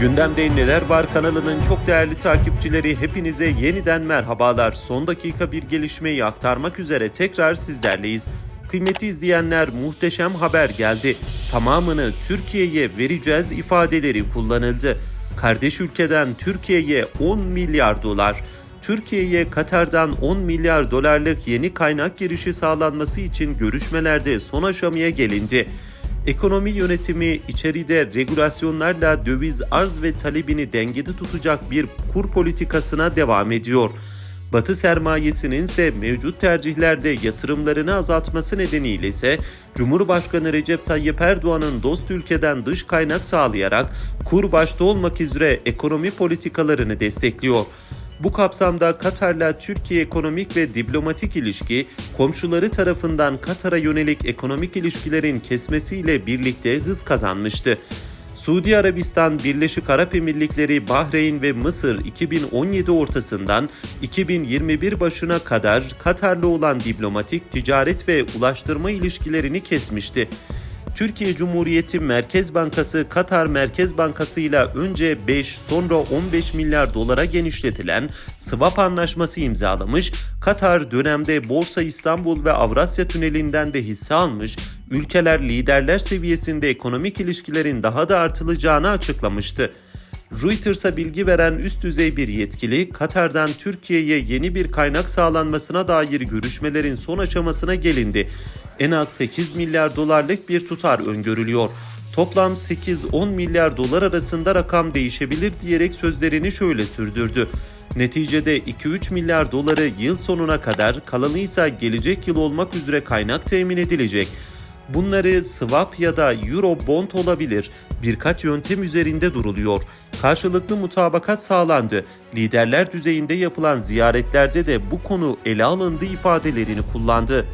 Gündemde Neler Var kanalının çok değerli takipçileri hepinize yeniden merhabalar. Son dakika bir gelişmeyi aktarmak üzere tekrar sizlerleyiz. Kıymetli izleyenler muhteşem haber geldi. Tamamını Türkiye'ye vereceğiz ifadeleri kullanıldı. Kardeş ülkeden Türkiye'ye 10 milyar dolar. Türkiye'ye Katar'dan 10 milyar dolarlık yeni kaynak girişi sağlanması için görüşmelerde son aşamaya gelindi. Ekonomi yönetimi içeride regülasyonlarla döviz arz ve talebini dengede tutacak bir kur politikasına devam ediyor. Batı sermayesinin ise mevcut tercihlerde yatırımlarını azaltması nedeniyle ise Cumhurbaşkanı Recep Tayyip Erdoğan'ın dost ülkeden dış kaynak sağlayarak kur başta olmak üzere ekonomi politikalarını destekliyor. Bu kapsamda Katar'la Türkiye ekonomik ve diplomatik ilişki, komşuları tarafından Katar'a yönelik ekonomik ilişkilerin kesmesiyle birlikte hız kazanmıştı. Suudi Arabistan, Birleşik Arap Emirlikleri, Bahreyn ve Mısır 2017 ortasından 2021 başına kadar Katar'la olan diplomatik, ticaret ve ulaştırma ilişkilerini kesmişti. Türkiye Cumhuriyeti Merkez Bankası Katar Merkez Bankası ile önce 5 sonra 15 milyar dolara genişletilen swap anlaşması imzalamış, Katar dönemde Borsa İstanbul ve Avrasya Tüneli'nden de hisse almış, ülkeler liderler seviyesinde ekonomik ilişkilerin daha da artılacağını açıklamıştı. Reuters'a bilgi veren üst düzey bir yetkili, Katar'dan Türkiye'ye yeni bir kaynak sağlanmasına dair görüşmelerin son aşamasına gelindi. En az 8 milyar dolarlık bir tutar öngörülüyor. Toplam 8-10 milyar dolar arasında rakam değişebilir diyerek sözlerini şöyle sürdürdü. Neticede 2-3 milyar doları yıl sonuna kadar kalanı ise gelecek yıl olmak üzere kaynak temin edilecek. Bunları swap ya da euro bond olabilir. Birkaç yöntem üzerinde duruluyor. Karşılıklı mutabakat sağlandı. Liderler düzeyinde yapılan ziyaretlerde de bu konu ele alındı ifadelerini kullandı.